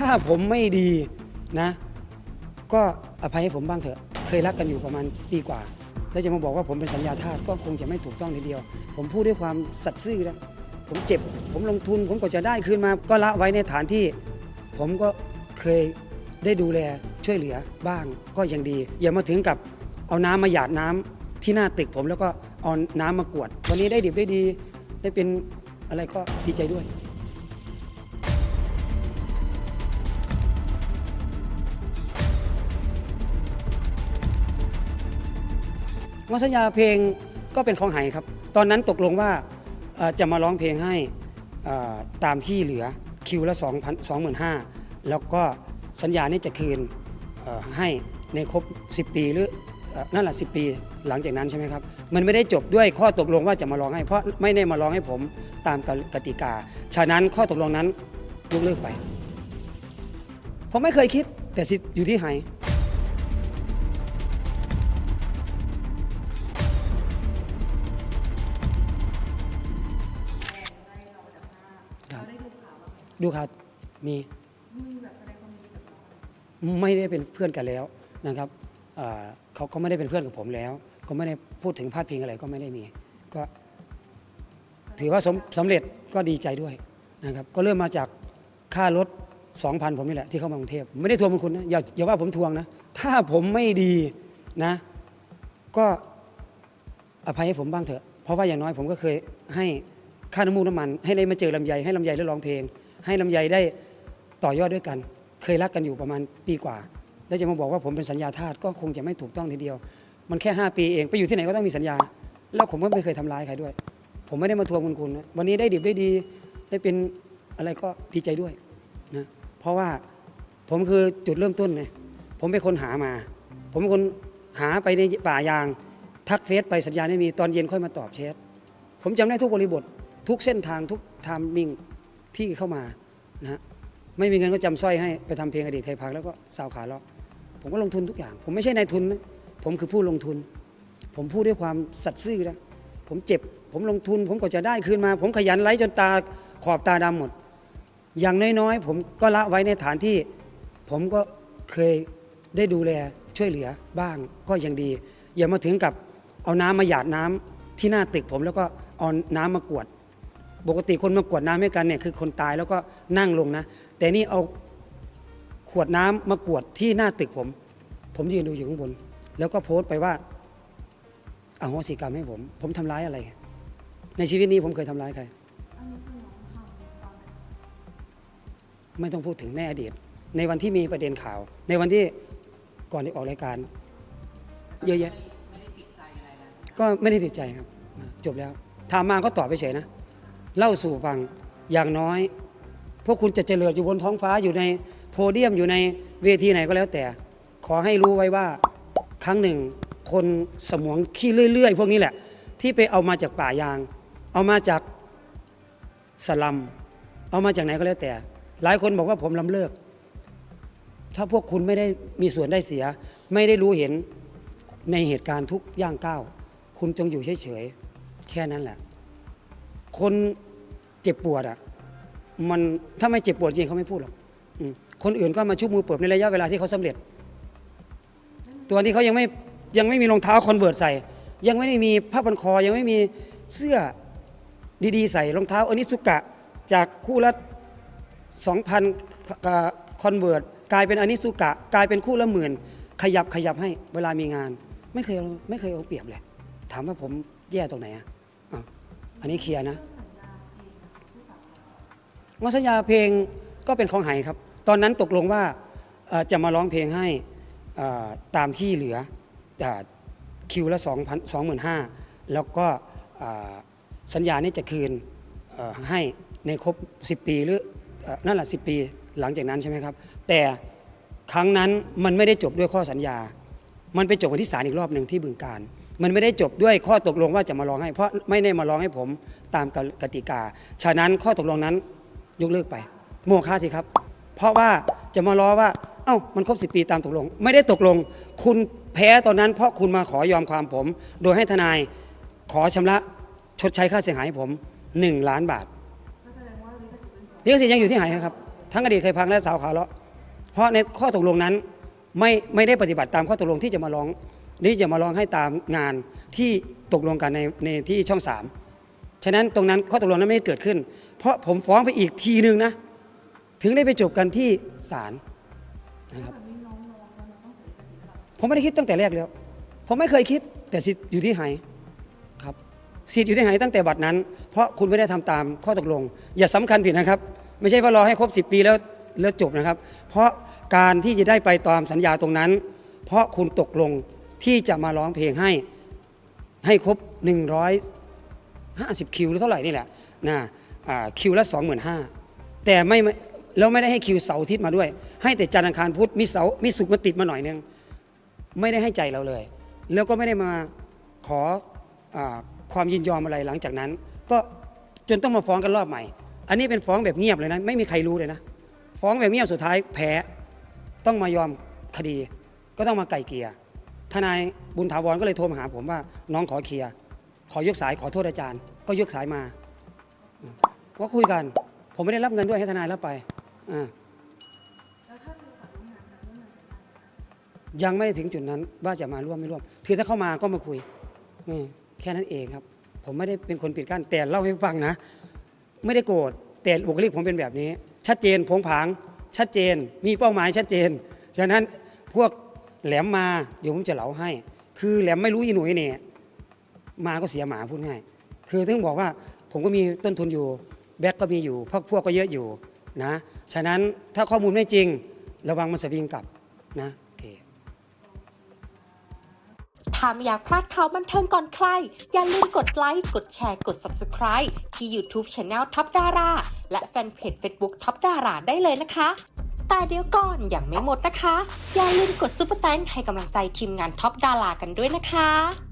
ถ้าผมไม่ดีนะ ก็อภัยให้ผมบ้างเถอะ เคยรักกันอยู่ประมาณปีกว่า แล้วจะมาบอกว่าผมเป็นสัญญาทาสก็คงจะไม่ถูกต้องทีเดียว ผมพูดด้วยความสัตย์ซื่อนะผมเจ็บ ผมลงทุน ผมก็จะได้คืนมา ก็ละไว้ในฐานที่ ผมก็เคยได้ดูแลช่วยเหลือบ้างก็ยังดี อย่ามาถึงกับเอาน้ำมาหยาดน้ำที่หน้าตึกผมแล้วก็เอาน้ำมากวด วันนี้ได้ดิบได้ดี ได้เป็นอะไรก็ดีใจด้วย วันสัญญาเพลงก็เป็นของไหครับ ตอนนั้นตกลงว่าจะมาร้องเพลงให้ตามที่เหลือคิวละ2 2 5 0 0 0แล้วก็สัญญานี้จะคืนให้ในครบ 10 ปีหรืออนั่นแหละ10 ปีหลังจากนั้นใช่ไหมครับ มันไม่ได้จบด้วยข้อตกลงว่าจะมาร้องให้ เพราะไม่ได้มาร้องให้ผมตามกติกา ฉะนั้นข้อตกลงนั้นยกเลิกไป ผมไม่เคยคิดแต่สิอยู่ที่ไหค ดูข่าวมีไม่ได้เป็นเพื่อนกันแล้วนะครับเขาก็ไม่ได้เป็นเพื่อนกับผมแล้ว ก็ไม่ได้พูดถึงพาดพิงอะไรก็ไม่ได้มี ก็ถือว่าสำสำเร็จก็ดีใจด้วยนะครับ ก็เริ่มมาจากค่ารถ2,000 ผมนี่แหละที่เข้ามากรุงเทพไม่ได้ทวงคุณนะอย่าอย่าว่าผมทวงนะ ถ้าผมไม่ดีนะ ก็อภัยให้ผมบ้างเถอะ เพราะว่าอย่างน้อยผมก็เคยให้ค่าน้ำมูกน้ำมัน ให้ได้มาเจอลำไยให้ลำไยได้ร้องเพลง ให้ลำไยได้ต่อยอดด้วยกัน เคยรักกันอยู่ประมาณปีกว่า แล้วจะมาบอกว่าผมเป็นสัญญาทาสก็คงจะไม่ถูกต้องทีเดียว มันแค่ 5 ปีเองไปอยู่ที่ไหนก็ต้องมีสัญญา แล้วผมก็ไม่เคยทำร้ายใครด้วย ผมไม่ได้มาทวงบุญคุณนะวันนี้ได้ดิบได้ดีได้เป็นอะไรก็ดีใจด้วยนะเพราะว่าผมคือจุดเริ่มต้นไงผมเป็นคนหามา ผมเป็นคนหาไปในป่ายาง ทักเฟซไปสัญญาณไม่มีตอนเย็นค่อยมาตอบแชทผมจำได้ทุกบริบท ทุกเส้นทางทุกไทามมิ่ง ที่เข้ามานะฮะไม่มีเงินก็จำสร้อยให้ไปทำเพลงอดีตใครพักแล้วก็สาวขาเลาะผมก็ลงทุนทุกอย่าง ผมไม่ใช่นายทุนนะผมคือผู้ลงทุน ผมพูดด้วยความสัตย์ซื่อนะผมเจ็บ ผมลงทุน ผมก็จะได้คืนมา ผมขยันไล่จนตาขอบตาดำหมด อย่างน้อยๆ ผมก็ละไว้ในฐานที่ ผมก็เคยได้ดูแลช่วยเหลือบ้างก็ยังดี อย่ามาถึงกับเอาน้ำมาหยาดน้ำที่หน้าตึกผมแล้วก็เอาน้ำมากวด ปกติคนมากวดน้ำให้กันเนี่ยคือคนตายแล้วก็นั่งลงนะ แต่นี่เอาขวดน้ำมากวดที่หน้าตึกผม ผมยืนดูอยู่ข้างบน แล้วก็โพสต์ไปว่าอาโหสิกรรมให้ผม ผมทำร้ายอะไร ในชีวิตนี้ผมเคยทำร้ายใครไม่ต้องพูดถึงในอดีต ในวันที่มีประเด็นข่าว ในวันที่ก่อนที่ออกรายการ เยอะแยะก็ไม่ได้ติดใจครับ จบแล้วถามมาก็ตอบไปเฉยนะ เล่าสู่ฟังอย่างน้อย พวกคุณจะเจริญอยู่บนท้องฟ้าอยู่ในโพเดียมอยู่ในเวทีไหนก็แล้วแต่ ขอให้รู้ไว้ว่าครั้งหนึ่ง คนสมองขี้เรื่อยๆ พวกนี้แหละ ที่ไปเอามาจากป่ายาง เอามาจากสลัม เอามาจากไหนก็แล้วแต่ หลายคนบอกว่าผมลำเลิก ถ้าพวกคุณไม่ได้มีส่วนได้เสีย ไม่ได้รู้เห็นในเหตุการณ์ทุกย่างก้าวคุณจงอยู่เฉยๆแค่นั้นแหละ คนเจ็บปวดอะมันถ้าไม่เจ็บปวดจริงเขาไม่พูดหรอกอืมคนอื่นก็มาชุบมือเปิบในระยะเวลาที่เขาสำเร็จ ตัวที่เขายังไม่ยังไม่มีรองเท้าคอนเวิร์ตใส่ ยังไม่ได้มีผ้าพันคอยังไม่มีเสื้อดีๆ ใส่รองเท้าอนิสุกะ จากคู่ละ2,000คอนเวิร์ตกลายเป็นอนิสุกะ กลายเป็นคู่ละหมื่นขยับขยับให้เวลามีงาน ไม่เคยไม่เคยเอาเปรียบเลยถามว่าผมแย่ตรงไหนอะ อันนี้เคลียร์นะวันสัญญาเพลงก็เป็นของไหครับ ตอนนั้นตกลงว่าจะมาร้องเพลงให้ตามที่เหลือเอ่อคิวละ2 2 5 0 0 0 แล้วก็สัญญานี้จะคืนให้ในครบ 10 ปีหรือเอ่อนั่นแหละ10 ปีหลังจากนั้นใช่ไหมครับ แต่ครั้งนั้นมันไม่ได้จบด้วยข้อสัญญา มันไปจบกันที่ศาลอีกรอบหนึ่งที่บึงการ มันไม่ได้จบด้วยข้อตกลงว่าจะมาร้องให้ เพราะไม่ได้มาร้องให้ผมตามกติกา ฉะนั้นข้อตกลงนั้นยกเลิกไป โมฆะสิครับ เพราะว่าจะมาล้อว่า เอ้ามันครบสิปีตามตกลง ไม่ได้ตกลง คุณแพ้ตอนนั้น เพราะคุณมาขอยอมความผม โดยให้ทนายขอชำระชดใช้ค่าเสียหายให้ผม 1 ล้านบาทลิขสิทธิ์ยังอยู่ที่ไหนครับ ทั้งอดีตเคยพังและสาวขาเลาะเพราะในข้อตกลงนั้นไม่ไม่ได้ปฏิบัติตามข้อตกลงที่จะมาร้อง นี่จะมาร้องให้ตามงานที่ตกลงกันในในที่ช่องสามฉะนั้นตรงนั้นข้อตกลงนั้นไม่เกิดขึ้น เพราะผมฟ้องไปอีกทีนึงนะ ถึงได้ไปจบกันที่ศาลนะครับผมไม่ได้คิดตั้งแต่แรกแล้ว ผมไม่เคยคิดแต่สิทธิ์อยู่ที่ไหครับสิทธิ์อยู่ที่ไหตั้งแต่บัดนั้น เพราะคุณไม่ได้ทำตามข้อตกลง อย่าสำคัญผิดนะครับ ไม่ใช่ว่ารอให้ครบ 10 ปีแล้วแล้วจบนะครับ เพราะการที่จะได้ไปตามสัญญาตรงนั้น เพราะคุณตกลง ที่จะมาร้องเพลงให้ให้ครบ 150 คิวหรือเท่าไหร่นี่แหละนะคิวละ 25,000 แต่ไม่ไม่แล้วไม่ได้ให้คิวเสาร์อาทิตย์มาด้วย ให้แต่จันทร์อังคารพุธมีเสาร์มีศุกมาติดมาหน่อยนึงไม่ได้ให้ใจเราเลย แล้วก็ไม่ได้มาขออความยินยอมอะไรหลังจากนั้น ก็จนต้องมาฟ้องกันรอบใหม่ อันนี้เป็นฟ้องแบบเงียบเลยนะไม่มีใครรู้เลยนะฟ้องแบบเงียบสุดท้ายแพ้ต้องมายอมคดี ก็ต้องมาไก่เกียร์ ทนายบุญถาวรก็เลยโทรมาหาผมว่าน้องขอเคลียร์ขอยกสายขอโทษอาจารย์ ก็ยกสายมาก็คุยกัน ผมไม่ได้รับเงินด้วยให้ทนายรับไปอ่ายังไม่ถึงจุดนั้นว่าจะมาร่วมไม่ร่วมคือถ้าเข้ามาก็มาคุยอแค่นั้นเองครับ ผมไม่ได้เป็นคนปิดกั้นแต่เล่าให้ฟังนะ ไม่ได้โกรธแต่บุคลิกผมเป็นแบบนี้ ชัดเจนผงผาง ชัดเจน มีเป้าหมายชัดเจนฉะนั้นพวก แหลมมาเดี๋ยวผมจะเหลาให้ คือแหลมไม่รู้อีหนุ่ยเนี่ยมาก็เสียหมาพูดง่าย คือถึงบอกว่าผมก็มีต้นทุนอยู่ แบ็กก็มีอยู่พวกพวกก็เยอะอยู่นะฉะนั้นถ้าข้อมูลไม่จริง ระวังมันสวิงกลับนะโอเคถ้าไม่อยากพลาดข่าวบันเทิงก่อนใคร อย่าลืมกดไลค์ กดแชร์ กด Subscribe ที่ YouTube Channel ท็อปดาราและแฟนเพจ Facebook ท็อปดาราได้เลยนะคะ แต่เดี๋ยวก่อนอย่างไม่หมดนะคะ อย่าลืมกดซุปเปอร์แตงให้กำลังใจทีมงานท็อปดารากันด้วยนะคะ